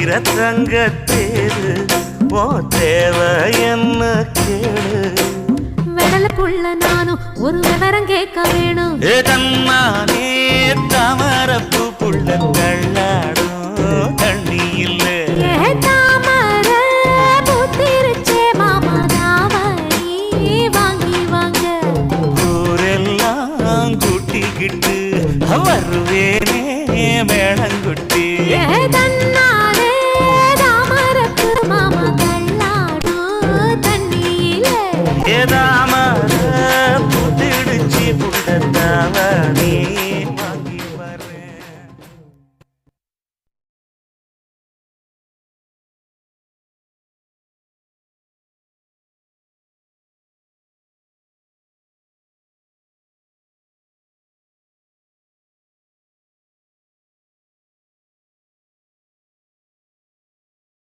வீர தங்கத்தேரு ஓ தேவை என்ன கேளு வெடல புள்ள நானும் ஒரு விவரம் கேட்க வேணும். ஏ தன்னானே தாமரப்பு புள்ள தள்ளாடும் தண்ணி இல்லை ஏதாம புத்திடுச்சி புண்டத்தாவ நீ?